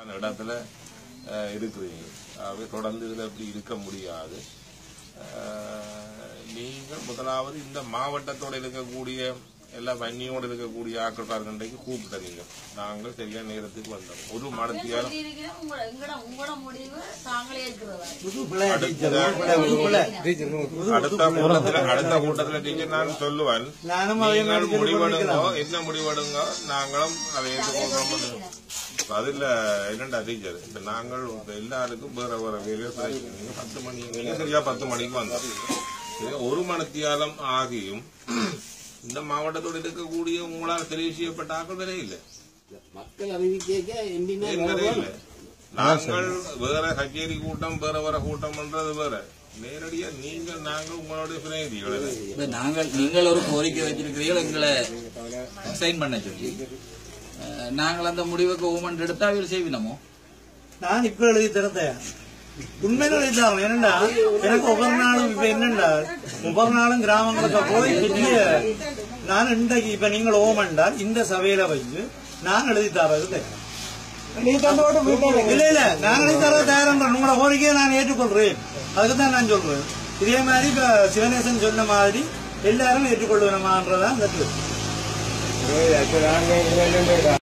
அந்த இடத்துல இருக்கிறீங்க. தொடர்ந்து இதில் அப்படி இருக்க முடியாது. நீங்கள் முதலாவது இந்த மாவட்டத்தோட இருக்கக்கூடிய எல்லா வன்னியோடு இருக்கக்கூடிய ஆக்கக்காரர்களுக்கு கூப்பிட்டீங்க நாங்கள் சரியான நேரத்துக்கு வந்தோம். ஒரு மடத்தியாலும் உங்களோட முடிவு தாங்களே அடுத்த கூட்டத்துல அடுத்த கூட்டத்துல டீச்சர் நான் சொல்லுவேன். நீங்கள் முடிவெடுங்க. என்ன முடிவெடுங்க நாங்களும் அதை ஏற்றுக்கொள்றோம். அதுல என்னடா டீச்சர்? இப்ப நாங்கள் எல்லாருக்கும் வேற வேற வேலையை பத்து மணி சரியா பத்து மணிக்கு வந்தோம். ஒரு மணித்தியாலம் ஆகியும் இந்த மாவட்டத்தோடு இருக்கக்கூடிய உங்களால் தெரிவு செய்யப்பட்ட ஆக்கள் வேற இல்லை. மக்கள் அறிவிக்க நாங்கள் வேற கச்சேரி கூட்டம் வேற வேற கூட்டம்ன்றது வேற. நேரடியா நீங்கள் நாங்கள் உங்களுடைய பிரதிநிதிகள் நாங்கள் நீங்கள் ஒரு கோரிக்கை வச்சிருக்கிறீர்கள் எங்களை சைன் பண்ண சொல்லி. நாங்கள் அந்த முடிவுக்கு ஓமன் எடுத்தா அவர் செய்வினமோ? நான் இப்ப எழுதி திறந்தேன் உண்மையில எழுதிட்டாங்க என்னண்டா? எனக்கு ஒவ்வொரு நாளும் இப்ப என்னண்டா? ஒவ்வொரு நாளும் கிராமங்களுக்கு போய் பெரிய நான் இன்றைக்கு இப்ப நீங்கள் ஓமண்டால் இந்த சபையில வச்சு நான் எழுதி தரது இல்ல இல்ல நான் எழுதி தர தயாரம் உங்களோட கோரிக்கையை நான் ஏற்றுக்கொள்றேன். அதுக்கு தான் நான் சொல்றேன். இதே மாதிரி இப்ப சிவநேசன் சொன்ன மாதிரி எல்லாரும் அந்த